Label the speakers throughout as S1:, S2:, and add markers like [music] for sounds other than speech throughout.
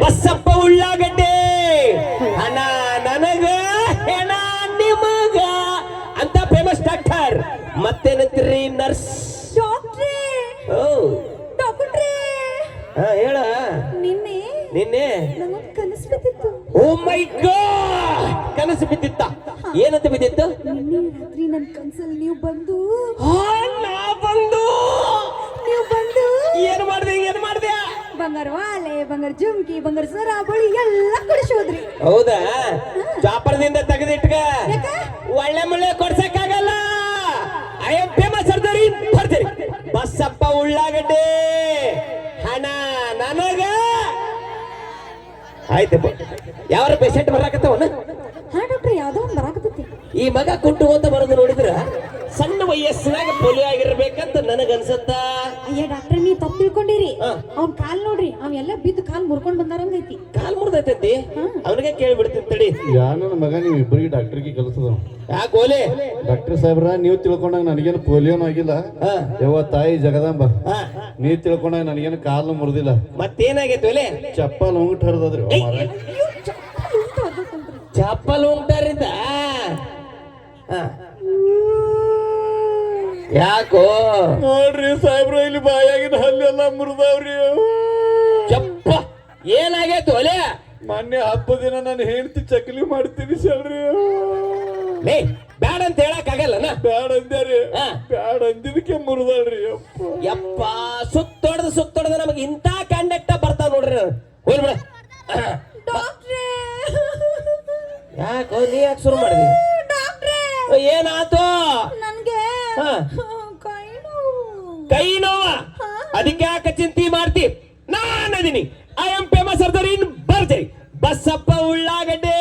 S1: ಬಸ್ಸಪ್ಪ ಉಳ್ಳಾಗಡ್ಡೆ. ಅಣ್ಣ ನನಗ ಹೆಣ ನಿಮಗ ಅಂತ ಫೇಮಸ್ ಡಾಕ್ಟರ್ ಮತ್ತೇನಂತೀರಿ ನರ್ಸ್ ಹಾ. ಹೇಳ.
S2: ನಿನ್ನೆ
S1: ನಿನ್ನೆ?
S2: ಕನಸು ಬಿದ್ದಿತ್ತು.
S1: Oh my god! ಕನಸು ಬಿದ್ದಿತ್ತ? ಏನಂತ ಬಿದ್ದಿತ್ತು?
S2: ನಿನ್ನೆ ರಾತ್ರಿ ನನ್ನ ಕನಸಲ್ಲಿ ನೀವು ಬಂದು.
S1: ಆ, ನಾ ಬಂದು.
S2: ನೀವು ಬಂದು.
S1: ಏನು ಮಾಡ್ದೆ ಏನ್ ಮಾಡ್ದೆ?
S2: ಬಂಗಾರ ವಾಲೆ ಬಂಗಾರ ಜುಮ್ಕಿ ಬಂಗಾರ ಸರ ಬಳಿ ಎಲ್ಲ ಕೊಡಿಸೋದ್ರಿ.
S1: ಹೌದಾ? ಚಾಪರದಿಂದ ತೆಗೆದಿಟ್ಕ?
S2: ಯಾಕ?
S1: ಒಳ್ಳೆ ಮುಳ್ಳೆ ಕೊಡ್ಸಕ್ಕಾಗಲ್ಲ. ಐ ಎಂ ಫೇಮಸ್ ಸರ್ದರಿ ಬರ್ತೀರಿ. ಬಸ್ಸಪ್ಪ ಉಳ್ಳಾಗಡ್ಡೆ. ಹಣ ನನಗ. ಆಯ್ತಪ್ಪ. ಯಾವ್ರ ಪೇಷಂಟ್ ಬರಾಕತ್ತವನ
S2: ಹಾ ಡಾಕ್ಟರ್ ಯಾವ್ದೋ ಒಂದು ಬರಾಕತ್ತೈತಿ.
S1: ಈ ಮಗ ಕುಂಟು ಅಂತ ಬರೋದು ನೋಡಿದ್ರ? ಸಣ್ಣ ವಯಸ್ಸಿನಾಗ ಪೋಲಿಯೋ ಆಗಿರ್ಬೇಕಂತ ನನಗನ್ಸತ್ತ?
S2: ಅಯ್ಯ ಡಾಕ್ಟರ್ ನೀವು ತಪ್ಪು ತಿಳ್ಕೊಂಡಿರಿ.
S1: ಹಾ.
S2: ಅವ್ನ ಕಾಲ್ ನೋಡ್ರಿ ಅವೆಲ್ಲ ಎಲ್ಲ ಬಿದ್ದು ಕಾಲ್ ಮುರ್ಕೊಂಡ್ ಬಂದಾರಂಗೈತಿ.
S1: ಕಾಲ್ ಮುರ್ದೈತೈತಿ? ಅವನಿಗೆ ಕೇಳ್ಬಿಡ್ತೀನಿ ತಡಿ.
S3: ಯಾ ನನ್ನ ಮಗ ನೀವು ಇಬ್ಬರಿಗೆ ಡಾಕ್ಟರ್ಗೆ ಕಲಿಸದ.
S1: ಯಾಕೆ ಓಲೆ
S3: ಡಾಕ್ಟರ್ ಸಾಹೇಬ್ರ ನೀವು ತಿಳ್ಕೊಂಡಾಗ ನನಗೇನು ಪೋಲಿಯೋನು ಆಗಿಲ್ಲ.
S1: ಯಾವ
S3: ಯವ್ವ ತಾಯಿ ಜಗದಾಂಬ.
S1: ಹಾ.
S3: ನೀವ್ ತಿಳ್ಕೊಂಡಾಗ ನನಗೇನು ಕಾಲು ಮುರಿದಿಲ್ಲ.
S1: ಮತ್ತೇನಾಗೈತಿ ಒಲೆ
S3: ಚಪ್ಪಲ್ ಉಂಗ್ಟ್ ಹರಿದ್ರಿ
S1: ಚಪ್ಪಲ್ ಉಂಟಾರಿದ್ದ ಯಾಕೋ?
S3: ನೋಡ್ರಿ ಸಾಹೇಬ್ರ ಇಲ್ಲಿ ಬಾಯಾಗಿನ ಹಲ್ಲೆಲ್ಲ ಮುರಿದವ್ರಿ.
S1: ಚಪ್ಪ ಏನಾಗೈತು ಒಲೆ?
S3: ಮೊನ್ನೆ ಹಬ್ಬ ದಿನ ನಾನು ಹೆಂಡತಿ ಚಕ್ಲಿ ಮಾಡ್ತೀನಿ ಸಲ್ರಿ.
S1: ಲೇ ಬ್ಯಾಡ ಅಂತ ಹೇಳಕ್ ಆಗಲ್ಲ
S3: ಬ್ಯಾಡ ಅಂದ್ಯಾರಿ.
S1: ಹಾ.
S3: ಬ್ಯಾಡ ಅಂದಿದ್ದಕ್ಕೆ ಮುರಿದಳ್ರಿ ಅಪ್ಪ
S1: ಯಪ್ಪ ಸುತ್ತೊಡ್ದ ಸುತ್ತೊಡ್ದು ನಮಗೆ ಇಂಥ ಕಂಡಕ್ಟ ಬರ್ತಾವ ನೋಡ್ರಿ ನಾನು. ಹೋಗ್ಲಿ ಬಿಡ.
S2: ಡಾಕ್ಟ್ರೇ.
S1: ಯಾಕೋ ನೀ ಯಾಕೆ ಶುರು ಮಾಡಿದಿ?
S2: ಡಾಕ್ಟ್ರೇ.
S1: ಏನಾತು ಹಾ.
S2: ಕೈ ನೋವು
S1: ಕೈ ನೋವ ಅದಕ್ಕೆ ಯಾಕೆ ಚಿಂತೆ ಮಾಡ್ತಿ? ನಾನು ಅದೀನಿ. I am famous surgery in ಬರ್ಜರಿ Basappa ಉಳ್ಳಾಗಡ್ಡೆ.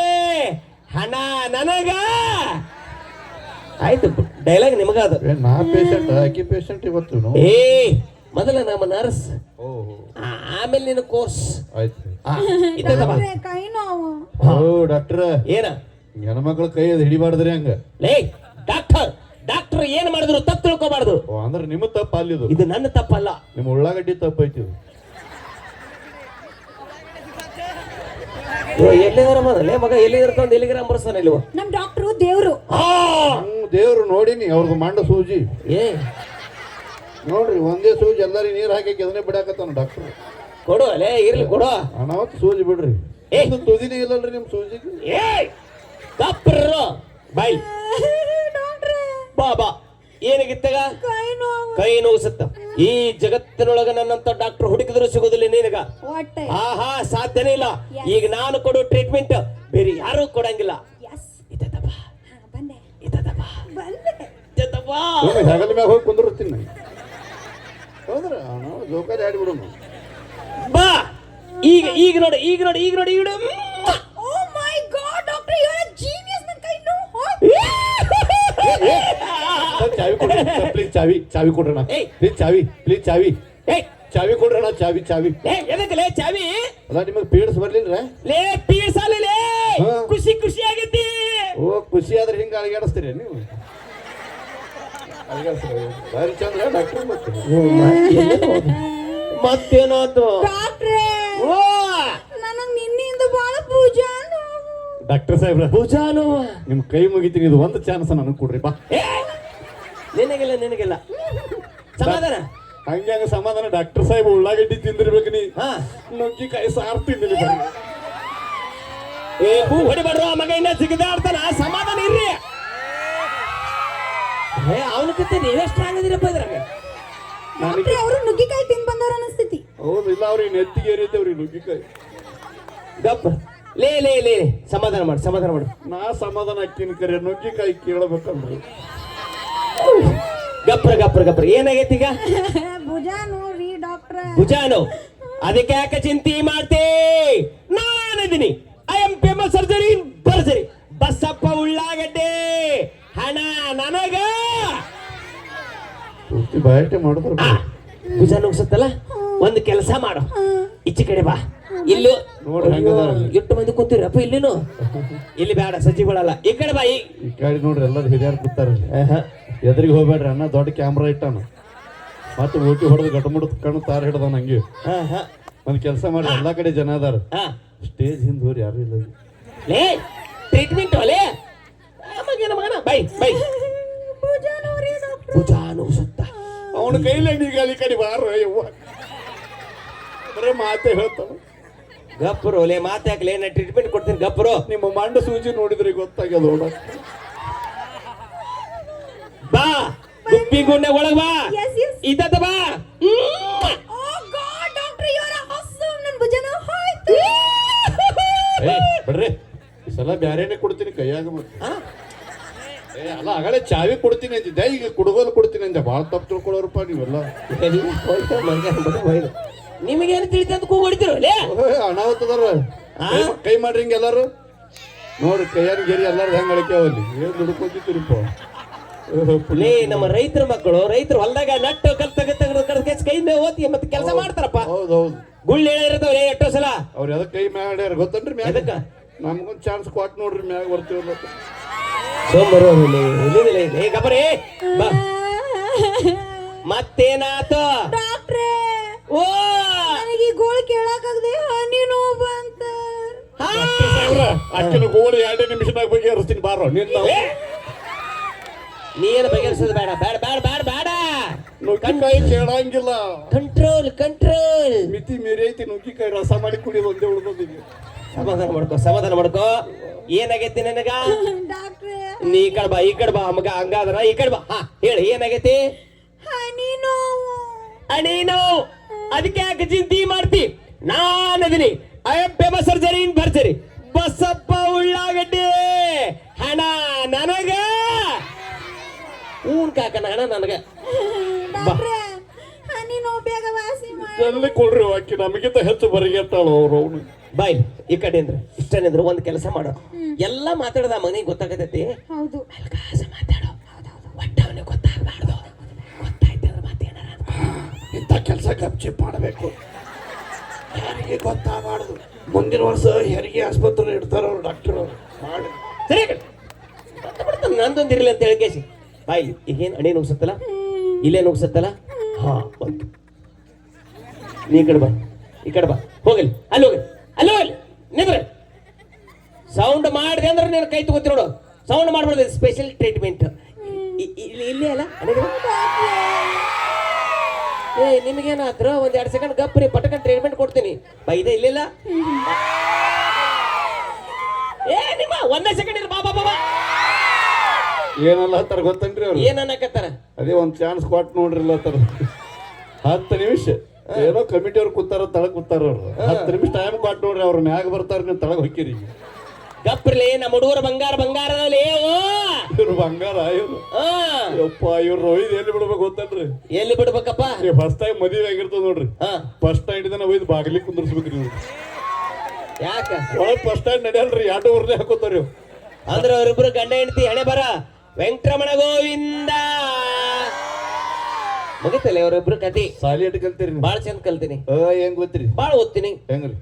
S1: ಹಣ ನನಗ. ಆಯ್ತು ಡೈಲಾಗ್ ನಿಮಗ ಅದು.
S3: ಏ, ನಾ ಪೇಷಂಟ್ ಆಕಿ ಪೇಷಂಟ್ ಇವತ್ತು
S1: ಏ ಮೊದಲ ನಮ್ಮ ನರ್ಸ್ ಆಮೇಲೆ ನಿನ್ನ ಕೋರ್ಸ್
S3: ಆಯ್ತು.
S2: ಡಾಕ್ಟ್ರೇ ಕೈ ನೋವು
S3: ಓ ಡಾಕ್ಟರ್.
S1: ಏನ?
S3: ಹೆಣ್ಮಕ್ಳು ಕೈ ಅದು ಹಿಡಿಬಾರ್ದ್ರಿ ಹಂಗ.
S1: ಲೇ ಡಾಕ್ಟರ್. ಡಾಕ್ಟರ್ ಏನ್ ಮಾಡಿದ್ರು ತಪ್ಪು ತಿಳ್ಕೊಬಾರ್ದು.
S3: ಓ ಅಂದ್ರೆ ನಿಮ್ಮ ತಪ್ಪ ಅಲ್ಲಿದು
S1: ಇದು ನನ್ನ ತಪ್ಪಲ್ಲ.
S3: ನಿಮ್ಮ ಉಳ್ಳಾಗಡ್ಡಿ ತಪ್ಪ ಐತಿ ಇದು.
S1: ಎಲ್ಲಿಗಾರ ಲೇ ಮಗ ಎಲ್ಲಿಗಾರ ತಂದು ಎಲ್ಲಿಗಾರ ಬರ್ಸ್ತಾನೆ ಇಲ್ವ
S2: ನಮ್ ಡಾಕ್ಟ್ರು ದೇವ್ರು.
S1: ಆ
S3: ಹ್ಮ್ ದೇವ್ರು ನೋಡಿನಿ ಅವ್ರದ್ದು ಮಂಡ ಸೂಜಿ.
S1: ಏ!
S3: ನೋಡ್ರಿ ಒಂದೇ ಸೂಜಿ ಎಲ್ಲಾರಿ ನೀರ್ ಹಾಕಿ ಅದನ್ನೇ ಬಿಡಾಕತ್ತಾನ ಡಾಕ್ಟರ್.
S1: ಕೊಡು ಅಲೇ ಇರ್ಲಿ ಕೊಡು.
S3: ಅನಾವತ್ ಸೂಜಿ ಬಿಡ್ರಿ.
S1: ಏ.
S3: ಒಂದು ತುದಿನೇ ಇಲ್ಲಲ್ರಿ ನಿಮ್ ಸೂಜಿ
S1: ಏ ಕಪ್ರು ಬೈ
S2: ಡಾಕ್ಟ್ರೇ
S1: ಬಾ ಬಾ ಏನಾಗಿತ್ತಗ?
S2: ಕೈ
S1: ನೋವಿಸುತ್ತ ಈ ಜಗತ್ತಿನೊಳಗ ನನ್ನಂತ ಡಾಕ್ಟರ್ ಹುಡುಕಿದ್ರು ಸಿಗೋದಿಲ್ಲ ನಿನಗ. ಆಹಾ ಸಾಧ್ಯನೇ ಇಲ್ಲ. ಈಗ ನಾನು ಕೊಡೋ ಟ್ರೀಟ್ಮೆಂಟ್ ಬೇರೆ ಯಾರು ಕೊಡಂಗಿಲ್ಲ.
S3: ಹೆಗಲ ಮ್ಯಾಗ ಹೋಗಿ ಕುಂದಿರ್ತೀನಿ ಹೌದ್ರ ಜೋಕಾಲಿ ಆಡಿಬಿಡೋಣ
S1: ಬಾ. ಈಗ ಈಗ ನೋಡಿ ಈಗ ನೋಡಿ ಈಗ ನೋಡಿ ಈಗ ನೋಡಿ
S2: ಓ my god doctor you are genius ನನ್ನ ಕೈ ನೋವು
S3: ಸ್ವಲ್ಪ ಚಾವಿ ಕೊಡ್ರಿ. [laughs] ಪ್ಲೀಸ್ ಚಾವಿ ಚಾವಿ ಕೊಡ್ರಣ. ಪ್ಲೀಸ್ ಚಾವಿ ಪ್ಲೀಸ್ ಚಾವಿ. ಚಾವಿ ಕೊಡ್ರಣ ಚಾವಿ ಚಾವಿ.
S1: ಎದಕ್ಕೆ ಲೇ ಚಾವಿ?
S3: ಅದ ನಿಮಗೆ ಪೀಡ್ಸ್ ಬರ್ಲಿಲ್ರ?
S1: ಲೇ ಪೀಸಾಲಿ ಲೇ ಖುಷಿ ಖುಷಿ ಆಗೈತಿ.
S3: ಓ ಖುಷಿ ಆದ್ರೆ ಹಿಂಗ ಅಳಗಾಡಿಸ್ತೀರಿ ನೀವು? ಭಾರಿ ಚಂದ್ರ ಡಾಕ್ಟರ್ ಮತ್ತೆ.
S1: ಮತ್ತೇನಾತು
S2: ಡಾಕ್ಟ್ರೇ.
S1: ಓ!
S2: ನನಗೆ ನಿನ್ನಿಂದ ಬಹಳ ಪೂಜಾ
S3: ಡಾಕ್ಟರ್ ಸಾಹೇಬ್ರ
S1: ಪೂಜಾನು
S3: ನಿಮ್ ಕೈ ಮುಗಿತೀನಿ ಇದು ಒಂದು ಚಾನ್ಸ್ ನನಗೆ ಕೊಡ್ರಿ ಬಾ.
S1: ಏ ನಿನಗಿಲ್ಲ ನಿನಗಿಲ್ಲ. ಸಮಾಧಾನ?
S3: ಹಂಗೆ ಹಂಗ ಸಮಾಧಾನ. ಡಾಕ್ಟರ್ ಸಾಹೇಬ್ ಉಳ್ಳಾಗಡ್ಡಿ ತಿಂದಿರ್ಬೇಕು ನೀ.
S1: ಹಾ.
S3: ನುಗ್ಗಿಕಾಯಿ ಸಾರು ತಿಂದಿನಿ ಬರ್ರಿ
S1: ಏ ಹೂ ಹೊಡಿಬಾರ್ದು ಆ ಮಗ ಇನ್ನ ಸಿಗದಾಡ್ತಾನ ಸಮಾಧಾನ ಇರ್ರಿ. ಏ ಅವನ ಕತೆ ನೀವೇ ಸ್ಟ್ರಾಂಗ್ ಇದ್ರಪ್ಪ ಇದ್ರಾಗ.
S2: ಡಾಕ್ಟ್ರೇ ಅವರು ನುಗ್ಗಿಕಾಯಿ ತಿಂದ್ ಬಂದಾರ ಅನಿಸ್ತೈತಿ.
S3: ಹೌದು ಇಲ್ಲ ಅವ್ರಿಗೆ ನೆತ್ತಿಗೆ ಅವ್ರಿಗೆ ನುಗ್ಗಿಕಾಯಿ.
S1: ಗಪ್ಪ. ಲೇ ಲೇ ಲೇ ಸಮಾಧಾನ ಮಾಡಿ ಸಮಾಧಾನ ಮಾಡಿ.
S3: ನಾ ಸಮಾಧಾನ ಹಾಕಿನ ಕರೆ. ನುಗ್ಗಿಕಾಯಿ ಕೇಳಬೇಕಂದ್ರಿ.
S1: ಗಪ್ರ ಗಪ್ರ ಗಪ್ರ. ಏನಾಗೈತಿ ಈಗ?
S2: ಭುಜಾ ನೋಡ್ರಿ ಡಾಕ್ಟ್ರ.
S1: ಭುಜಾನು. [laughs] ಅದಕ್ಕೆ ಯಾಕೆ ಚಿಂತೆ ಮಾಡ್ತಿ? ನಾನಿದ್ದೀನಿ. ಐ ಎಂ ಫೇಮಸ್ ಸರ್ಜರಿ ಬರ್ಜರಿ ಬಸ್ಸಪ್ಪ ಉಳ್ಳಾಗಡ್ಡೆ. ಹಣ ನನಗ.
S3: ಬಯಟೆ ಮಾಡಿದ್ರು
S1: ಭುಜ ನುಗ್ಸತ್ತಲ್ಲ? ಒಂದು ಕೆಲಸ ಮಾಡು. ಈಚೆ ಕಡೆ ಬಾ. ಇಲ್ಲೂ. ಎಷ್ಟು ಮಂದಿ ಕೂತಿರಪ್ಪ ಇಲ್ಲಿನು. ಇಲ್ಲಿ ಬೇಡ ಸಚಿವಳಲ್ಲ ಈ ಕಡೆ ಬಾ ಈ.
S3: ಕಡೆ ನೋಡ್ರಿ ಎಲ್ಲರೂ ಹಿರಿಯರು ಕೂತಾರ
S1: ಎದ್ರಿಗೆ
S3: ಎದುರಿಗೆ ಹೋಗ್ಬೇಡ್ರಿ ಅಣ್ಣ ದೊಡ್ಡ ಕ್ಯಾಮ್ರಾ ಇಟ್ಟಾನ ಮತ್ತೆ ಓಟಿ ಹೊಡೆದು ಗಟ್ಟ ಮುಡ್ದು ಕಣ್ಣು ತಾರ ಹಿಡ್ದಾನ ನಂಗೆ
S1: ಒಂದು
S3: ಒಂದ್ ಕೆಲಸ ಮಾಡಿ ಎಲ್ಲಾ ಕಡೆ ಜನ ಅದಾರ.
S1: ಹಾ.
S3: ಸ್ಟೇಜ್ ಹಿಂದೆ ಹೋರಿ ಯಾರು ಇಲ್ಲ
S1: ಲೇ ಟ್ರೀಟ್ಮೆಂಟ್ ಲೇ. ಮಗನ ಮಗನ ಬೈ ಬೈ.
S2: ಪೂಜಾ ನೋಡ್ರಿ ಡಾಕ್ಟ್ರು
S1: ಸುತ್ತ.
S3: ಅವನ ಕೈಲೇ ನೀಗ ಅಲ್ಲಿ ಕಡೆ ಬಾರ ಯವ್ವ. ಬರೇ ಮಾತೆ ಹೇಳ್ತಾನ.
S1: ಗಪ್ಪರು ಲೇ ಮಾತಾಕ್ಲೆ ನಾ ಟ್ರೀಟ್ಮೆಂಟ್ ಕೊಡ್ತೀನಿ ಗಪ್ಪರು
S3: ನಿಮ್ಮ ಮಂಡ ಸೂಜಿ ನೋಡಿದ್ರೆ ಗೊತ್ತಾಗ್ಯದ ನೋಡ.
S1: ಬಾ ಗುಪ್ಪಿ ಗುಂಡೆ ಒಳಗ ಬಾ.
S2: Yes.
S1: ಬಾ.
S3: ಏ ಬಿಡ್ರಿ. ಈ ಸಲ ಬ್ಯಾರೇನೆ ಕೊಡ್ತೀನಿ ಕೈಯಾಗ ಮತ್ತೆ? ಏ ಅಲ್ಲ ಆಗಲೇ ಚಾವಿ ಕೊಡ್ತೀನಿ ಅಂತಿದ್ದೆ ಈಗ ಕುಡುಗೋಲು ಕೊಡ್ತೀನಿ ಅಂದೆ. ಭಾಳ ತಪ್ಪು ತಿಳ್ಕೊಳ್ಳೋರಪ್ಪ ನೀವೆಲ್ಲ.
S1: ನಿಮಗೇನು ತಿಳಿತ ಅಂತ ಕೂಗ್ ಹೊಡಿತಿರೋ ಲೇ?
S3: ಓಹ್, ಅನಾಹುತದಾರ? ಕೈ- ಕೈ ಮಾಡ್ರಿ ಹಿಂಗೆ ಎಲ್ಲಾರು. ನೋಡ್ರಿ ಕೈಯನ್ ಗೆರಿ ಎಲ್ಲಾರು ಹೆಂಗ್ ಅಳಕ್ಯಾವಲ್ಲಿ ಏನ್ ದುಡ್ಕೊಂತಿರ್ಪ
S1: ಲೇ ನಮ್ಮ ರೈತರ ಮಕ್ಕಳು ರೈತರು ಹೊಲದಾಗ ನಟ್ಟು ಕಲ್ ತಗ ತೆಗೆದು ಕೈ ಕೈಯಿಂದ ಓದಿ ಮತ್ತೆ ಕೆಲಸ ಮಾಡ್ತಾರಪ್ಪ.
S3: ಹೌದು ಹೌದು.
S1: ಗುಳ್ಳಿ ಹೇಳಿರ್ತಾವ ಎಷ್ಟೋ ಸಲ.
S3: ಅವ್ರ ಎದಕ್ ಕೈ ಮಾಡ್ಯಾರ ಗೊತ್ತನ್ರಿ ಮ್ಯಾಗ? ನಮ್ಗೊಂದ್ ಚಾನ್ಸ್ ಕೊಟ್ ನೋಡ್ರಿ ಮ್ಯಾಗ ಬರ್ತೀವಲ್ಲ
S1: ಸೋಮರು ಏ ಗಬರೇ ಬಾ. ಮತ್ತೇನಾತ?
S2: ಡಾಕ್ಟ್ರೇ.
S1: ಓ
S2: ಕೇಳಕ್ಕಾಗದೆ ಹನಿ ನೋವು ಬಂತ.
S3: ಅಕ್ಕಿನ ಗೋಳು ಎರಡೇ ನಿಮಿಷದಾಗ ಬಗ್ಗೆ ಹರಿಸ್ತೀನಿ ಬಾರೋ ನಿನ್ನ
S1: ನೀನು ಬಗೆಹರಿಸೋದು ಬೇಡ ಬೇಡ ಬೇಡ ಬೇಡ ಬೇಡ.
S3: ನುಗ್ಗಿಕಾಯಿ ಕೇಳಂಗಿಲ್ಲ.
S1: ಕಂಟ್ರೋಲ್ ಕಂಟ್ರೋಲ್
S3: ಮಿತಿ ಮೀರಿ ಐತಿ ನುಗ್ಗಿಕಾಯಿ ರಸ ಮಾಡಿ ಕುಡಿಯೋದು ಒಂದೇ ಉಳ್ಕೊಂಡಿದ್ವಿ
S1: ಸಮಾಧಾನ ಮಾಡ್ಕೋ ಸಮಾಧಾನ ಮಾಡ್ಕೋ. ಏನಾಗೈತಿ ನನಗ? ನೀ ಈ ಕಡೆ ಬಾ ಈ ಕಡೆ ಬಾ ಮಗ ಹಂಗಾದ್ರ ಈ ಕಡೆ ಬಾ. ಹಾ ಹೇಳಿ ಏನಾಗೈತಿ?
S2: ಹನಿ ನೋವು
S1: ಅಣೀನು ಅದಕ್ಕೆ ಯಾಕೆ ಚಿಂತಿ ಮಾಡ್ತಿ? ನಾನು ಅದೀನಿ. I am famous surgery in ಭರ್ಜರಿ ಬಸಪ್ಪ ಉಳ್ಳಾಗಡ್ಡಿ. ಹಣ ನನಗ. ಊನ್ ಕಾಕನ ಹಣ ನನಗ.
S3: ಕೊಡ್ರಿ ಅಕ್ಕಿ ನಮಗಿಂತ ಹೆಚ್ಚು ಬರಿಗೆತ್ತಾಳು ಅವ್ರು ಅವನು.
S1: ಬಾಯ್ ಈ ಕಡೆ ಅಂದ್ರೆ ಇಷ್ಟನೇಂದ್ರು ಒಂದು ಕೆಲಸ ಮಾಡು. ಎಲ್ಲ ಮಾತಾಡದ ಮನೆಗೆ ಗೊತ್ತಾಗತೈತಿ.
S2: ಹೌದು.
S1: ಮಾತಾಡು.
S3: ಗಪ್ಚಿಪ್ ಮಾಡಬೇಕು. ಯಾರಿಗೆ ಗೊತ್ತಾಗಬಾರ್ದು. ಮುಂದಿನ ವರ್ಷ ಹೆರಿಗೆ ಆಸ್ಪತ್ರೆ ಇಡ್ತಾರ ಅವ್ರು ಡಾಕ್ಟರ್ ಅವರು. ಮಾಡಿ.
S1: ಸರಿ ಬಿಡ್ತಾನೆ ನಂದೊಂದು ಇರಲಿ ಅಂತ ಹೇಳ್ಕೇಸಿ ಬಾಯ್, ಈಗೇನು ಅಣಿ ನುಗ್ಸತ್ತಲ್ಲ? ಇಲ್ಲೇ ನುಗ್ಸತ್ತಲ್ಲ? ಹಾ, ಬಂತು. ನೀ ಕಡೆ ಬಾ. ಈ ಕಡೆ ಬಾ. ಹೋಗಲಿ. ಅಲ್ಲಿ ಹೋಗಲಿ. ಅಲ್ಲಿ ಹೋಗಲಿ. ನಿಂದ್ರೆ ಸೌಂಡ್ ಮಾಡಿದೆ ಅಂದ್ರೆ ನೀನು ಕೈ ತಗೋತಿ ನೋಡು. ಸೌಂಡ್ ಮಾಡ್ಬಾರ್ದು ಸ್ಪೆಷಲ್ ಟ್ರೀಟ್ಮೆಂಟ್ ಇಲ್ಲೇ ಅಲ್ಲ? ಏ ನಿಮಗೇನಾದ್ರು ಒಂದ್ ಎರಡ್ ಸೆಕೆಂಡ್ ಗಪ್ರಿ ಪಟಕನ್ ಟ್ರೀಟ್ಮೆಂಟ್ ಕೊಡ್ತೀನಿ. ಬೈದೆ ಇಲ್ಲಿಲ್ಲ? ಏ ನಿಮ್ಮ ಒಂದೇ ಸೆಕೆಂಡ್ ಇರ್ ಬಾ ಬಾ ಬಾ ಬಾ.
S3: ಏನಲ್ಲ ಹತ್ತಾರ ಗೊತ್ತನ್ರಿ ಅವ್ರು?
S1: ಏನ್ ಅನ್ನಕತ್ತಾರ?
S3: ಅದೇ ಒಂದ್ ಚಾನ್ಸ್ ಕೊಟ್ಟು ನೋಡ್ರಿ ಹತ್ತಾರ ಹತ್ತು ನಿಮಿಷ. ಏನೋ ಕಮಿಟಿ ಅವ್ರು ಕೂತಾರ ತಳಗ್ ಕೂತಾರ ಅವ್ರು. ಹತ್ತು ನಿಮಿಷ ಟೈಮ್ ಕೊಟ್ಟು ನೋಡ್ರಿ ಅವ್ರ ಮ್ಯಾಗ ಬರ್ತಾರ ನೀವು ತಳಗ್ ಹೊಕ್ಕಿರಿ.
S1: ಗಪ್ರಿಲಿ ನಮ್ಮ ಹುಡುಗರು ಬಂಗಾರ ಬಂಗಾರದಲ್ಲಿ
S3: ಇವ್ರು ಬಂಗಾರ ಇವ್ರು. ಯಪ್ಪ ಇವ್ರು ಒಯ್ದು ಎಲ್ಲಿ ಬಿಡ್ಬೇಕು ಗೊತ್ತಲ್ರಿ
S1: ಎಲ್ಲಿ ಬಿಡ್ಬೇಕಪ್ಪ?
S3: ಫಸ್ಟ್ ಟೈಮ್ ಮದುವೆ ಆಗಿರ್ತದ ನೋಡ್ರಿ.
S1: ಹಾ.
S3: ಫಸ್ಟ್ ಟೈಮ್ ಇದನ್ನ ಒಯ್ದು ಬಾಗಿಲಿಗೆ ಕುಂದರ್ಸ್ಬೇಕ್ರಿ ನೀವು
S1: ಯಾಕ?
S3: ಒಳಗ್ ಫಸ್ಟ್ ಟೈಮ್ ನಡೆಯಲ್ರಿ ಎರಡು ಊರ್ನೇ ಹಾಕೋತಾರ
S1: ಅಂದ್ರೆ ಅವ್ರಿಬ್ರು ಗಂಡ ಹೆಂಡತಿ ಹಣೆ ಬರ? ವೆಂಕಟರಮಣ ಗೋವಿಂದ. ಮುಗಿತಲ್ಲ ಅವರಿಬ್ರು ಕತಿ
S3: ಸಾಲಿ ಎಟ್ ಕಲ್ತೀರಿ
S1: ಬಾಳ ಚಂದ ಕಲ್ತೀನಿ.
S3: ಹೆಂಗ್ ಗೊತ್ತ್ರಿ?
S1: ಬಾಳ ಓದ್ತೀನಿ.
S3: ಹೆಂಗ್ರಿ.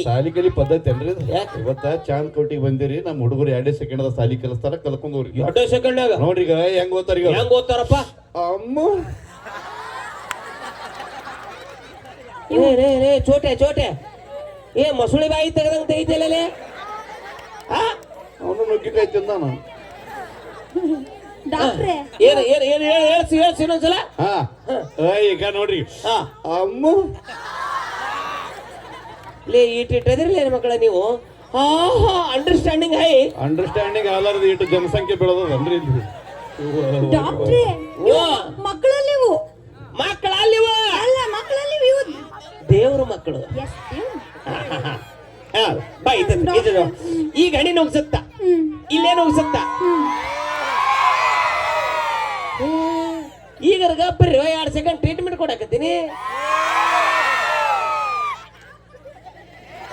S3: ಸಾಲಿ ಕಲಿ ಪದ್ಧತಿ ಅನ್ರಿ?
S1: ಯಾಕೆ?
S3: ಇವತ್ತ ಚಾಂದ್ ಕೋಟಿಗೆ ಬಂದಿರಿ ನಮ್ಮ ಹುಡುಗರು ಎರಡೇ ಸೆಕೆಂಡ್ ಅದ ಸಾಲಿ ಕಲಿಸ್ತಾರ ಕಲ್ಕೊಂಡವ್ರಿ
S1: ಎರಡೇ ಸೆಕೆಂಡ್
S3: ನೋಡ್ರಿ ಈಗ ಹೆಂಗ್ ಓದ್ತಾರ ಈಗ?
S1: ಹೆಂಗ್ ಓದ್ತಾರಪ್ಪ?
S3: ಅಮ್ಮ.
S1: ಏ ರೇ ರೇ ಚೋಟೆ ಚೋಟೆ. ಏ ಮಸೂಳಿ ಬಾಯಿ ತೆಗೆದಂಗ ತೆಗಿತಿಲ್ಲ ಆ?
S3: ಅವನು ನುಗ್ಗಿಕಾಯಿ ತಿಂದಾನ. [laughs]
S2: ಡಾಕ್ಟ್ರೇ.
S1: ಏನ್ ಏನ್ ಏನ್ ಹೇಳ್ಸಿ ಹೇಳ್ಸಿ ಇನ್ನೊಂದ್ಸಲ?
S3: ಈಗ ನೋಡ್ರಿ.
S1: ಹಾ.
S3: ಅಮ್ಮ.
S1: ಲೇ ಇಟ್ಟಿದ್ರಲ್ಲ ಮಕ್ಕಳ ನೀವು? ಹಾ ಹಾ ಅಂಡರ್ಸ್ಟ್ಯಾಂಡಿಂಗ್ ಹೈ.
S3: ಅಂಡರ್ಸ್ಟ್ಯಾಂಡಿಂಗ್ ಆಲಾರ್ದು ಇಟ್ಟು ಜನಸಂಖ್ಯೆ ಬೆಳೆದದನ್ರಿ ಇಲ್ಲಿ.
S2: ಡಾಕ್ಟ್ರೇ
S1: ಮಕ್ಕಳಲ್ಲಿವು? ಮಕ್ಕಳಲ್ಲಿವು?
S2: ಅಲ್ಲ ಮಕ್ಕಳಲ್ಲಿ ಇವು
S1: ದೇವ್ರ ಮಕ್ಕಳು. ಈಗ ಹಣಿ ನುಗ್ಸತ್ತ? ಇಲ್ಲೇ ನುಗ್ಸತ್ತ? ಈಗ ಬರ್ರಿ ಎರಡು ಸೆಕೆಂಡ್ ಟ್ರೀಟ್ಮೆಂಟ್ ಕೊಡಕತ್ತೀನಿ.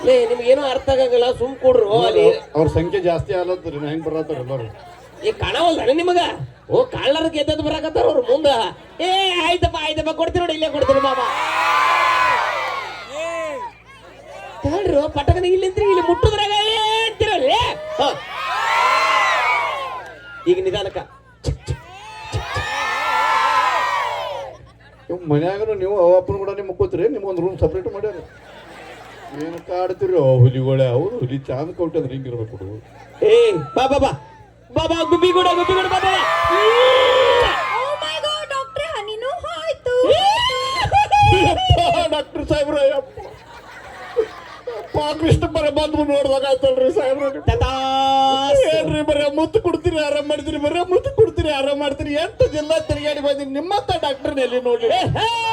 S1: ಲೇ ನಿಮ್ಗೇನೋ ಅರ್ಥ ಆಗಂಗಿಲ್ಲ ಸುಮ್ ಕೊಡ್ರು ಅಲ್ಲಿ.
S3: ಅವ್ರ ಸಂಖ್ಯೆ ಜಾಸ್ತಿ ಆಲತ್ರಿ ಹೆಂಗ್ ಬರತ್ತಾರ ಎಲ್ಲಾರು?
S1: ಈಗ ಕಾಣವಲ್ದಾನೆ ನಿಮಗ? ಓ ಕಾಳ್ಳರ್ಗೆ ಗೆದ್ದದ್ ಬರಾಕತ್ತಾರ ಅವ್ರು ಮುಂದ. ಏ ಆಯ್ತಪ್ಪ ಆಯ್ತಪ್ಪ ಕೊಡ್ತೀನಿ ನೋಡಿ ಇಲ್ಲೇ ಕೊಡ್ತೀನಿ ಬಾಬಾ ತಗೊಳ್ರಿ ಪಟಕನ ಇಲ್ಲಿಂತ್ರಿ ಇಲ್ಲಿ ಮುಟ್ಟುದ್ರಾಗ ಅಂತೀರಲ್ಲೇ ಹ. ಈಗ ನಿಧಾನಕ್ಕ.
S3: ಮನ್ಯಾಗನು ನೀವು ಅವಪ್ಪನ ಅಪ್ಪನ ಕೂಡ ನಿಮ್ಗೆ ಕೂತ್ರಿ ನಿಮ್ಗೊಂದು ರೂಮ್ ಸಪ್ರೇಟ್ ಮಾಡ್ಯಾರ. ಏನು ಕಾಡ್ತೀರಿ ಹುಲಿಗಳೇ ಹೌದು ಹುಲಿ ಚಾಂದ್ ಕೊಟ್ಟಂದ್ರೆ ಹಿಂಗಿರ್ಬೇಕು ಹುಡುಗರು.
S1: ಏ ಬಾ ಬಾ ಬಾ. ಬಾ ಬಾ ಗುಬ್ಬಿ ಕೂಡ ಗುಬ್ಬಿ ಕೂಡ ಬಾ ಬಾ
S2: ಓ ಮೈ ಗಾಡ್ ಡಾಕ್ಟ್ರೆ ಹನಿನೂ ಹೋಯ್ತು
S3: ಡಾಕ್ಟರ್ ಸಾಹೇಬ್ರ ಕೃಷ್ಣ ಬರ ಬಂದು ನೋಡ್ದಾಗ ಆಯ್ತಲ್ರಿ ಸಾಹೇಬ್ರ. ಏನ್ರಿ ಬರೀ ಮುತ್ತು ಕೊಡ್ತೀರಿ ಆರಾಮ್ ಮಾಡ್ತೀರಿ ಬರೀ ಮುತ್ತು ಕೊಡ್ತೀರಿ ಆರಾಮ್ ಮಾಡ್ತೀರಿ. ಎಂತ ಜಿಲ್ಲಾ ತಿರುಗಾಡಿ ಬಂದಿರಿ ನಿಮ್ಮತ್ತ ಡಾಕ್ಟರ್ ಎಲ್ಲಿ ನೋಡಿ
S1: ಏ, ಹೇಯ್!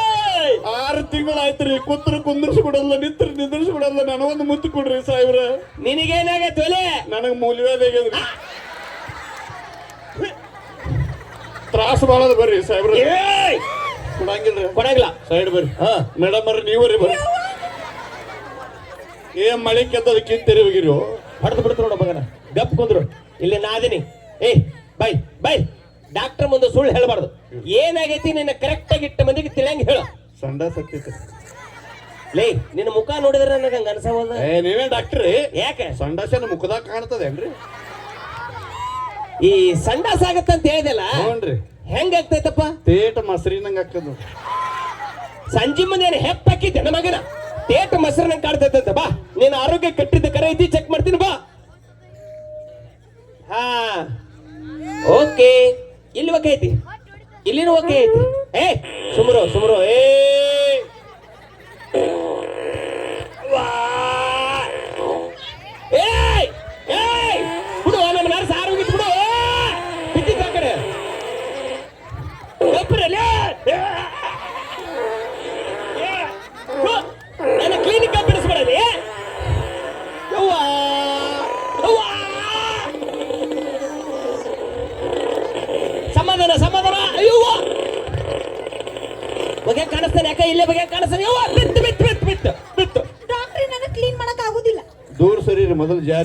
S3: ಆರು ತಿಂಗಳಾಯ್ತ್ರಿ ಕುತ್ರ ಕುಂದ್ರಿಸಿ ನಿತ್ರ ನಿಂತ್ರ ಬಿಡಲ್ಲ ಕೊಡಲ್ಲ ನನಗೊಂದು ಮುತ್ತು ಕೊಡ್ರಿ ಸಾಹೇಬ್ರ.
S1: ನಿನಗೇನಾಗೈತೆ ಒಲೆ
S3: ನನಗೆ ಮೂಲ್ಯವಾದ ಆಗ್ಯದ್ರಿ ತ್ರಾಸ ಮಾಡೋದು ಬರ್ರಿ ಸಾಹೇಬ್ರ.
S1: ಏಯ್!
S3: ಕೊಡಂಗಿಲ್ರಿ.
S1: ಕೊಡಂಗಿಲ್ಲ.
S3: ಸೈಡ್ ಬರ್ರಿ.
S1: ಹಾ.
S3: ಮೇಡಮ್ ಅವ್ರಿ ನೀವರಿ ಬರ್ರಿ. ಏ ಮಳೆ ಕೆತ್ತದ ಕಿತ್ತರಿ ಹೋಗಿರಿ
S1: ಹೊಡೆದು ಬಿಡ್ತು ನೋಡ ಮಗನ. ಗಪ್ ಕುಂದ್ರು. ಇಲ್ಲಿ ನಾದಿನಿ ಏಯ್ ಬೈ ಬೈ. ಡಾಕ್ಟರ್ ಮುಂದೆ ಸುಳ್ಳು ಹೇಳಬಾರ್ದು. ಏನಾಗೈತಿ ನಿನ್ನ ಕರೆಕ್ಟ್ ಆಗಿ ಇಟ್ಟ ಮಂದಿಗೆ ತಿಳಿಯಂಗೆ ಹೇಳು.
S3: ಸಂಡ ಸತ್ತಿತ್ತು
S1: ಲೇ ನಿನ್ನ ಮುಖ ನೋಡಿದ್ರೆ ನನಗೆ ಹಂಗ ಅನ್ಸವಲ್ಲ
S3: ಏ ನೀವೇ ಡಾಕ್ಟ್ರಿ
S1: ಯಾಕೆ?
S3: ಸಂಡಾಸನ ಮುಖದಾಗ ಕಾಣ್ತದೇನ್ರಿ
S1: ಈ ಸಂಡಾಸ ಆಗತ್ತಂತ ಹೇಳಿದೆಲ್ಲ.
S3: ಹ್ಞೂನ್ರಿ
S1: ಹೆಂಗಾಗ್ತೈತಪ್ಪ
S3: ತೇಟ ಮಸರಿನಂಗ ಆಗ್ತದ
S1: ಸಂಜೆ ಮುಂದೆ ಏನು ಹೆಪ್ಪಾಕಿದ್ದೆ ನನ್ನ ಮಗನ? ತೇಟ ಮೊಸರನ್ನ ಕಾಡ್ತೈತಂತ ಬಾ ನಿನ್ನ ಆರೋಗ್ಯ ಕಟ್ಟಿದ್ದ ಕರೆ ಐತಿ ಚೆಕ್ ಮಾಡ್ತೀನಿ ಬಾ. ಹಾ. ಓಕೆ. ಇಲ್ಲಿ ಐತಿ ಇಲ್ಲಿನೂ ಓಕೆ. ಏ ಸುಮ್ರು ಸುಮ್ರು. ಏ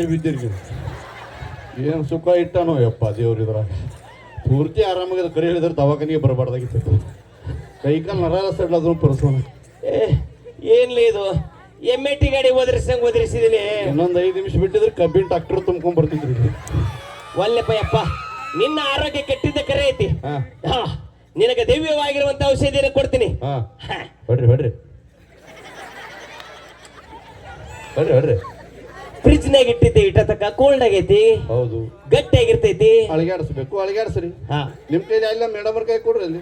S3: ಬಿದ್ದಿರಿ ಏನು ಸುಖ ಇಟ್ಟನೋ ಯಪ್ಪ ದೇವ್ರ ಇದ್ರಾಗ. ಪೂರ್ತಿ ಆರಾಮಾಗಿ ಕರೆ ಹೇಳಿದ್ರೆ ದವಾಖಾನಿಗೆ ಬರಬಾರ್ದಾಗಿತ್ತು. ಕೈ ಕಾಲು ನರಾಲ ಸಡ್ಲಾದ್ರು ಪರ್ಸೋಣ
S1: ಏ, ಏನ್ಲಿ ಇದು? ಎಂ ಎ ಟಿ ಗಾಡಿ ಓದ್ರಿಸಂಗ್ ಓದ್ರಿಸಿದಿನಿ
S3: ಇನ್ನೊಂದು ಐದು ನಿಮಿಷ ಬಿಟ್ಟಿದ್ರೆ ಕಬ್ಬಿನ ಟ್ರಾಕ್ಟರ್ ತುಂಬ್ಕೊಂಡ್ ಬರ್ತಿದ್ರಿ
S1: ಒಲ್ಲೆಪ್ಪ ಯಪ್ಪ ನಿನ್ನ ಆರೋಗ್ಯ ಕೆಟ್ಟಿದ್ದ ಕರೆ ಐತಿ. ನಿನಗೆ ದಿವ್ಯವಾಗಿರುವಂತ ಔಷಧಿಯನ್ನು ಕೊಡ್ತೀನಿ.
S3: ಹಾ.
S1: ಹಾ.
S3: ಹೊಡ್ರಿ. ಹೊಡ್ರಿ ಹೊಡ್ರಿ. ಹೊಡ್ರಿ
S1: ಫ್ರಿಜ್ನಾಗ ಇಟ್ಟಿದ್ದೆ ಇಟ್ಟತಕ್ಕ ಕೋಲ್ಡ್ ಆಗೈತಿ.
S3: ಹೌದು.
S1: ಗಟ್ಟಿ ಆಗಿರ್ತೈತಿ
S3: ಅಳಗಾಡಿಸ್ಬೇಕು ಅಳಗಾಡಿಸ್ರಿ.
S1: ಹಾ.
S3: ನಿಮ್ ಕೈಲಿ ಇಲ್ಲ ಮೇಡಮ್ ಕೈ ಕೊಡ್ರಿ ಅಲ್ಲಿ.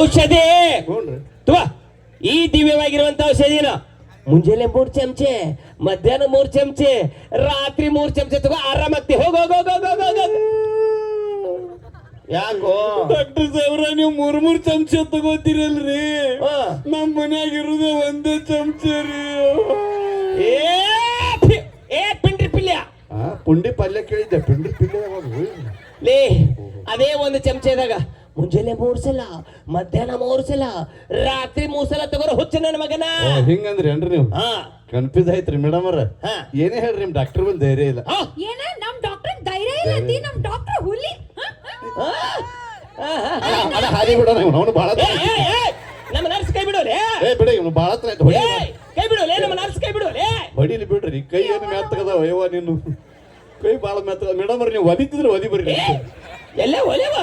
S1: ಔಷಧಿ!
S3: ಹ್ಞೂನ್ರಿ
S1: ತುವ ಈ ದಿವ್ಯವಾಗಿರುವಂತ ಔಷಧಿನ ಮುಂಜಾನೆ ಮೂರ್ ಚಮಚೆ ಮಧ್ಯಾಹ್ನ ಮೂರ್ ಚಮಚೆ ರಾತ್ರಿ ಮೂರ್ ಚಮಚೆ ತಗೋ ಆರಾಮಾಗ್ತಿ. ಹೋಗ ಹೋಗ ಹೋಗ ಹೋಗ. ಯಾಕೋ?
S3: ಡಾಕ್ಟರ್ ಸಾಹೇಬ್ರ ನೀವು ಮೂರ್ ಮೂರ್ ಚಮಚ ತಗೋತೀರಲ್ರಿ.
S1: ಹಾ.
S3: ನಮ್ ಮನ್ಯಾಗ ಇರುದೇ ಒಂದೇ ಚಮಚ ರೀ.
S1: ಏ ಪಿಂಡ್ರಿ ಪಿಲ್ಯ
S3: ಆ ಪುಂಡಿ ಪಲ್ಯ ಕೇಳಿದ್ದೆ. ಪಿಂಡಿ ಪಿಲ್ಲೆ ಯಾವಾಗ
S1: ಲೇ ಅದೇ ಒಂದು ಚಮಚೆದಾಗ ಮುಂಜಾನೆ ಮೂರ್ ಸಲ ಮಧ್ಯಾಹ್ನ ಮೂರ್ ಸಲ ರಾತ್ರಿ ಮೂರ್ ಸಲ ತಗೋರ ಹುಚ್ಚ ನನ್ನ ಮಗನ.
S3: ಹಿಂಗಂದ್ರಿ ಏನ್ರಿ ನೀವು?
S1: ಹಾ.
S3: ಕನ್ಫ್ಯೂಸ್ ಆಯ್ತ್ರಿ ಮೇಡಮ್ ಅವ್ರ.
S1: ಹಾ.
S3: ಏನೇ ಹೇಳ್ರಿ ನಿಮ್ ಡಾಕ್ಟರ್ ಬಂದ್ ಧೈರ್ಯ ಇಲ್ಲ.
S1: ಹಾ.
S2: ಏನ ನಮ್ ಡಾಕ್ಟರ್ ಧೈರ್ಯ ಇಲ್ಲ ಅಂತಿ ನಮ್ ಡಾಕ್ಟರ್ ಹುಲಿ. ಹ? ಹ?
S1: ಆ, ಆ, ಆ, ಆ.
S3: ಅದ ಹಾದಿ ಬಿಡೋಣ ಇವ್ನು. ಅವನು ಬಾಳ
S1: ಏ, ಏ, ಏ, ನಮ್ಮ ನರ್ಸ್ ಕೈ ಬಿಡೋಲೆ
S3: ಏ. ಬಿಡ ಇವನು ಬಾಳ ಹತ್ರ ಆಯ್ತು ಹೊಡಿ.
S1: ಕೈ ಬಿಡೋಲೆ ನಮ್ಮ ನರ್ಸ್ ಕೈ ಬಿಡೋಲೆ
S3: ಹೊಡಿಲಿ ಬಿಡ್ರಿ ಕೈ ಏನು ಮೆತ್ತಗದ ಅಯ್ಯವ ನೀನು ಕೈ ಬಾಳ ಮೆತ್ತಗ ಮೇಡಮ್ ಅವ್ರಿ ನೀವು ಒದಿತಿದ್ರೆ ಒದಿ ಬರ್ರಿ.
S1: ಎಲ್ಲೇ ಒಲೆವ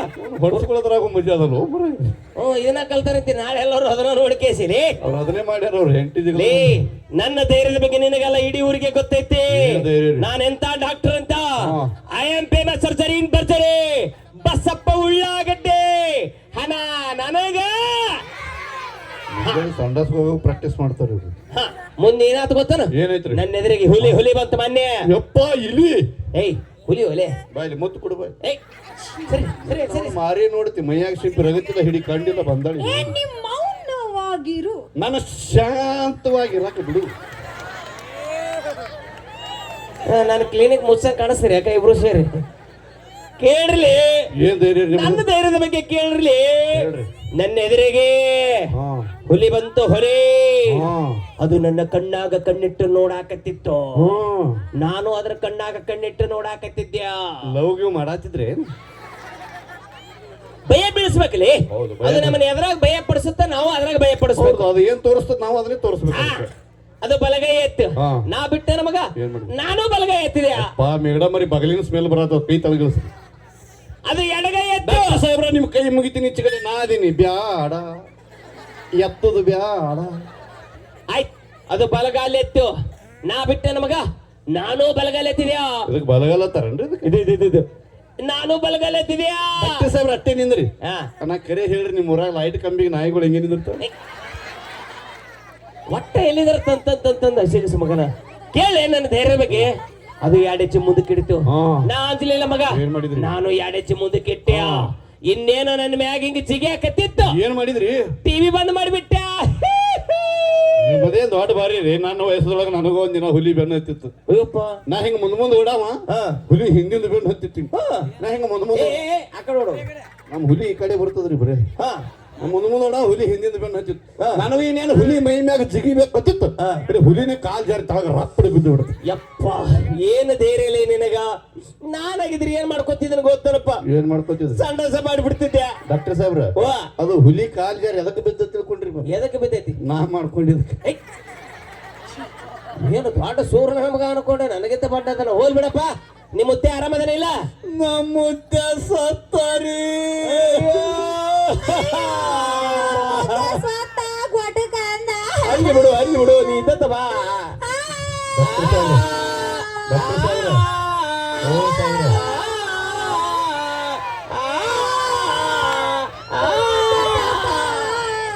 S3: ಹೊಡ್ಸ್ಕೊಳ್ಳೋದ್ರಾಗ ಮಜಾ ಅದಲ್ಲ ಒಬ್ಬರು
S1: ಓ ಇದನ್ನ ಕಲ್ತಾರಂತಿ ನಾಳೆ ಎಲ್ಲರೂ ಅದನ್ನ ನೋಡ್ಕೇಸಿಲಿ
S3: ಅವ್ರು ಅದನ್ನೇ ಮಾಡ್ಯಾರ ಅವ್ರು ಹೆಂಡತಿ
S1: ಲೇ ನನ್ನ ಧೈರ್ಯದ ಬಗ್ಗೆ ನಿನಗೆಲ್ಲ ಇಡೀ ಊರಿಗೆ ಗೊತ್ತೈತಿ.
S3: ಏನ್ ಧೈರ್ಯ ರೀ?
S1: ನಾನೆಂತ ಡಾಕ್ಟರ್ ಅಂತ. I am famous surgery in ಬರ್ಜರಿ Basappa ಉಳ್ಳಾಗಡ್ಡೆ. ಹಣ ನನಗ
S3: ಸಂಡಾಸ್ ಹೋಗಿ ಪ್ರಾಕ್ಟೀಸ್ ಮಾಡ್ತಾರೆ ಇವ್ರು.
S1: ಹ, ಮುಂದೆ ಏನಾಯ್ತು ಗೊತ್ತನ?
S3: ಏನೈತ್ರಿ
S1: ನನ್ನ ಎದುರಿಗೆ ಹುಲಿ ಹುಲಿ ಬಂತು ಮೊನ್ನೆ.
S3: ಯಪ್ಪ ಇಲ್ಲಿ
S1: ಏಯ್ ಹುಲಿ ಹುಲಿ.
S3: ಬಾಯ್ಲಿ ಮುತ್ತು ಕೊಡು ಬಾಯ್
S1: ಏಯ್ ಸರಿ ಸರಿ ಸರಿ.
S3: ಮಾರಿ ನೋಡ್ತಿ ಮೈಯಾಗ ಸಿಪ್ಪಿ ರಗತ್ತಿಲ್ಲ ಹಿಡಿ ಕಂಡಿಲ್ಲ ಬಂದಾಳಿ
S2: ಏ ನಿಮ್ ಮೌನವಾಗಿರು.
S3: ನಾನು ಶಾಂತವಾಗಿರಕ ಬಿಡು.
S1: ನಾನು ಕ್ಲಿನಿಕ್ ಮುಚ್ಚ ಕಾಣಿಸ್ತೀರಿ ಯಾಕ ಇಬ್ರು ಸೇರಿ. ಕೇಳ್ರಿ.
S3: ಏನ್ ಧೈರ್ಯ
S1: ನನ್ನ? ಧೈರ್ಯದ ಬಗ್ಗೆ ಕೇಳ್ರಿ.
S3: ಹೇಳ್ರಿ
S1: ನನ್ನ ಎದುರಿಗೆ
S3: ಹಾ.
S1: ಹುಲಿ ಬಂತು ಹೊರೆ ಅದು ನನ್ನ ಕಣ್ಣಾಗ ಕಣ್ಣಿಟ್ಟು ನೋಡಾಕತ್ತಿತ್ತು. ನಾನು ಅದ್ರ ಕಣ್ಣಾಗ ಕಣ್ಣಿಟ್ಟು ನೋಡಾಕತ್ತಿದ್ಯಾ?
S3: ಲವ್ ಗಿವ್ ಮಾಡಾತಿದ್ರೆ
S1: ಭಯ ಬೀಳಿಸ್ಬೇಕಲ್ಲಿ? ಅದು ನಮ್ಮನ್ನ ಎದ್ರಾಗ ಭಯ ಪಡಿಸುತ್ತ ನಾವು ಅದ್ರಾಗ ಭಯ ಪಡಿಸ್ಬೇಕು.
S3: ಅದು ಏನ್ ತೋರಿಸ್ತದ ನಾವು ಅದನ್ನ ತೋರಿಸ್ಬೇಕು
S1: ಅದು ಬಲಗೈ ಎತ್ತು. ನಾ ಬಿಟ್ಟೆ ನಮಗ? ನಾನು ಬಲಗೈ ಎತ್ತಿದೆ
S3: ಪಾ ಮೇಡಮ್ ಮರಿ ಬಗಲಿನ ಸ್ಮೆಲ್ ಬರತ್ತ ಕೈ ತಳಗಿಳಿಸ್
S1: ಅದು ಎಡಗೈ ಎತ್ತು.
S3: ಸಾಹೇಬ್ರ ನಿಮ್ ಕೈ ಮುಗಿತೀನಿ ಈಚೆ ಕಡೆ ನಾ ಅದೀನಿ ಬ್ಯಾಡ. ಎತ್ತದು ಬ್ಯಾಡ.
S1: ಆಯ್ತು ಅದು ಬಲಗಾಲ ಎತ್ತು. ನಾ ಬಿಟ್ಟೆ ನಮಗ ನಾನು ಬಲಗಾಲ ಎತ್ತಿದ್ಯಾ?
S3: ಇದಕ್ಕೆ ಬಲಗಲ್ಲ ತರನ್ರಿ ಇದಕ್ಕೆ?
S1: ಇದು ಇದು ಇದು, ಇದು. ನಾನು ಬಲಗಾಲ ಎತ್ತಿದ್ಯಾ?
S3: ಡಾಕ್ಟರ್ ಸಾಹೇಬ್ರ ಅಟ್ಟೆ ನಿಂದ್ರಿ.
S1: ಹಾ.
S3: ನಾ ಕರೆ ಹೇಳ್ರಿ ನಿಮ್ಮ ಊರಾಗ ಲೈಟ್ ಕಂಬಿಗೆ ನಾಯಿಗಳು ಹೆಂಗೆ ನಿಂದಿರ್ತಾವ?
S1: ಒಟ್ಟ ಎಲ್ಲಿದಾರ ತಂತಂತಂದ ಹಸಿಗಸ ಮಗನ. ಕೇಳಿ ನನ್ನ ಧೈರ್ಯ ಬಗ್ಗೆ? ಅದು ಎರಡೆಚ್ಚು ಮುಂದಕ್ಕೆ ಇಡಿತು
S3: ಹಾ.
S1: ನಾ ಅಂಜಲಿಲ್ಲ ಮಗ.
S3: ಏನ್ ಮಾಡಿದ್ರಿ?
S1: ನಾನು ಎರಡೆಚ್ಚು ಮುಂದಕ್ಕೆ ಇಟ್ಟೆ ಇನ್ನೇನೋ ನನ್ನ ಮ್ಯಾಗ ಹಿಂಗ ಜಿಗಿಯಾಕತ್ತಿತ್ತು
S3: ಏನ್ ಮಾಡಿದ್ರಿ?
S1: ಟಿವಿ ಬಂದ್ ಮಾಡಿಬಿಟ್ಟ.
S3: ಅದೇ ದೊಡ್ಡ ಬಾರಿ ರೀ. ನನ್ನ ವಯಸ್ಸದೊಳಗೆ ನನಗೂ ಒಂದಿನ ದಿನ ಹುಲಿ ಬೆನ್ನು ಹತ್ತಿತ್ತು.
S1: ಅಯ್ಯಪ್ಪ
S3: ನಾ ಹಿಂಗ ಮುಂದ್ ಮುಂದ್ ಓಡಾವ. ಹುಲಿ ಹಿಂದಿಂದ ಬೆನ್ನು ಹತ್ತಿತ್ತೀನಿ.
S1: ಹಾ.
S3: ನಾ ಹಿಂಗ ಮುಂದ್ ಮುಂದ್
S1: ಆ ಕಡೆ ಓಡೋ
S3: ನಮ್ ಹುಲಿ ಈ ಕಡೆ ಬರ್ತದ್ರಿ ಬರೇ.
S1: ಹಾ.
S3: ಓಡ ಹುಲಿ ಹಿಂದಿಂದ ಬೆನ್ನ
S1: ಹಚ್ಚಿತ್ತು
S3: ನನಗೆ ಇನ್ನೇನು ಹುಲಿ ಮೈ ಮ್ಯಾಗ ಜಿಗಿಬೇಕು ಗೊತ್ತಿತ್ತು
S1: ಹಾ.
S3: ಬರೀ ಹುಲಿನೇ ಕಾಲ್ ಜಾರಿ ತಳಗ ರಪ್ಪಡ ಬಿದ್ದು ಬಿಡುತ್ತೆ
S1: ಯಪ್ಪ ಏನು ಧೈರ್ಯ ಇಲ್ಲ ನಿನಗ ನಾನಾಗಿದ್ರೆ ಏನ್ ಮಾಡ್ಕೊತಿದ್ದೀನಿ ಗೊತ್ತಲ್ಲಪ್ಪ
S3: ಏನ್ ಮಾಡ್ಕೋತಿದ್ರಿ
S1: ಸಂಡಸ ಮಾಡಿಬಿಡ್ತಿದ್ದೆ
S3: ಡಾಕ್ಟರ್ ಸಾಹೇಬ್ರ ಅದು ಹುಲಿ ಕಾಲ್ ಜಾರಿ ಎದಕ್ಕೆ ಬಿದ್ದ ತಿಳ್ಕೊಂಡ್ರಿ?
S1: ಎದಕ್ಕೆ ಬಿದ್ದೈತಿ
S3: ನಾ ಮಾಡ್ಕೊಂಡಿದ್ದಕ್ಕೆ
S1: ಐ! ಏನು ದೊಡ್ಡ ಸೂರ್ಯ ನಮಗ ಅನ್ಕೊಂಡೆ ನನಗಿಂತ ಬಡ್ಡದನ ಹೋಲ್ ಬಿಡಪ್ಪ ನಿಮ್ಮ ಮುತ್ತೆ ಆರಾಮದನ ಇಲ್ಲ?
S3: ನಮ್ಮ ಮುತ್ತೆ ಸತ್ತರಿ.
S1: ಅಲ್ಲಿ ಬಿಡು ಅಲ್ಲಿ ಬಿಡು ನೀ ಇದ್ದ ಬಾ.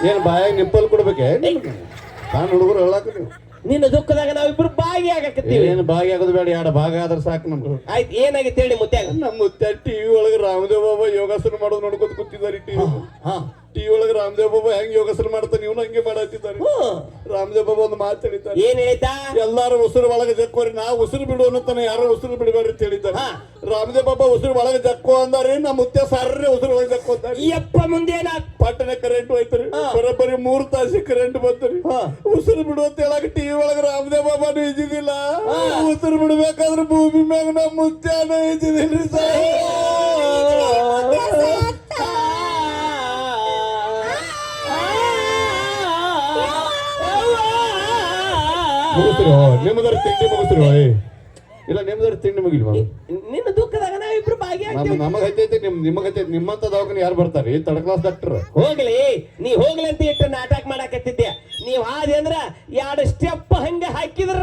S3: ಏನ್ ಬಾಯಾಗ ನಿಪ್ಪಲ್ ಕೊಡ್ಬೇಕೆ? ನಾನು ಹುಡುಗರು ಹೇಳಾಕ ನೀವು
S1: ನಿನ್ನ ದುಃಖದಾಗ ಆಗಕತ್ತೀವಿ
S3: ಏನು ಭಾಗಿ ಆಗೋದು ಬೇಡ ಎರಡು ಭಾಗ ಆದ್ರೆ ಸಾಕು ನಮ್ಗೆ.
S1: ಆಯ್ತು ಏನಾಗಿತ್ತು ಹೇಳಿ ಮುತ್ಯಾಗ?
S3: ನಮ್ಮ ಮುತ್ತೆ ಟಿವಿ ಒಳಗೆ ರಾಮದೇವ್ ಬಾಬಾ ಯೋಗಾಸನ ಮಾಡೋದು ನೋಡ್ಕೊತ ಕೂತಿದ್ದಾರೆ ಟಿವಿ
S1: ಹಾ.
S3: ಟಿವಿ ಒಳಗ ರಾಮದೇವ್ ಬಾಬಾ ಹೆಂಗ್ ಯೋಗಾಸನ ಮಾಡ್ತಾನೆ ಇವನು ಹಂಗೆ
S1: ಮಾಡತ್ತಿದ್ದಾನೆ.
S3: ರಾಮದೇವ್ ಬಾಬಾ ಒಂದು ಮಾತು ಹೇಳಿದ್ದಾರೆ.
S1: ಏನ್ ಹೇಳ್ತಾ
S3: ಎಲ್ಲಾರು ಉಸಿರು ಒಳಗೆ ಜಕ್ಕೋರಿ ನಾ ಉಸಿರು ಬಿಡು ಅನ್ನತಾನೆ ಯಾರು ಉಸಿರು ಬಿಡಬೇಡ್ರಿ ಅಂತ ಹೇಳಿದ್ದಾರೆ. ರಾಮದೇವ್ ಬಾಬಾ ಉಸಿರು ಒಳಗೆ ಜಕ್ಕೋ ಅಂದಾರೆ ನಮ್ಮ ಮುತ್ತೆ ಸರ್ರೆ ಉಸಿರು ಒಳಗೆ ಜಕ್ಕೋ ಮುಂದೆ
S1: ಯಪ್ಪ ಮುಂದೇನ?
S3: ಪಟ್ಟಣ ಕರೆಂಟ್ ಹೋಯ್ತರಿ
S1: ಬರಬರಿ
S3: ಬರೋಬ್ಬರಿ ಮೂರ್ ತಾಸಿ ಕರೆಂಟ್ ಬಂತರಿ
S1: ಹಾ.
S3: ಉಸಿರು ಬಿಡು ಅಂತ ಹೇಳಕ್ ಟಿವಿ ಒಳಗೆ ರಾಮದೇವ್ ಬಾಬಾನು ಇದ್ದಿದ್ದಿಲ್ಲ. ಉಸಿರು ಬಿಡ್ಬೇಕಾದ್ರೆ ಭೂಮಿ ಮ್ಯಾಗ ಮುಗಿಸ್ರಿ ನಿಮ್ಮದರ ತಿಂಡಿ ಮುಗಿಸ್ರಿ. ಇಲ್ಲ ನಿಮ್ಮದರ ತಿಂಡಿ ಮುಗಿಲ್ವಾ
S1: ನಿನ್ನ ದುಃಖದಾಗ ನಾವಿಬ್ರು ಭಾಗಿ
S3: ನಮ್
S1: ಆಗ್ತೀವಿ
S3: ನಮಗ ಹತ್ತೈತಿ ನಿಮ್ ನಿಮಗ ಹತ್ತೈತಿ ನಿಮ್ಮಂತ ದವಾಖಾನೆ ಯಾರು ಬರ್ತಾರೆ? Third class doctor.
S1: ಹೋಗ್ಲಿ ನೀ ಹೋಗ್ಲಿ ಅಂತ ಇಟ್ಟು ನಾಟಕ ಮಾಡಾಕತ್ತಿದ್ದೆ. ನೀವ್ ಅಂದ್ರ ಎರಡು ಸ್ಟೆಪ್ ಹಂಗ ಹಾಕಿದ್ರ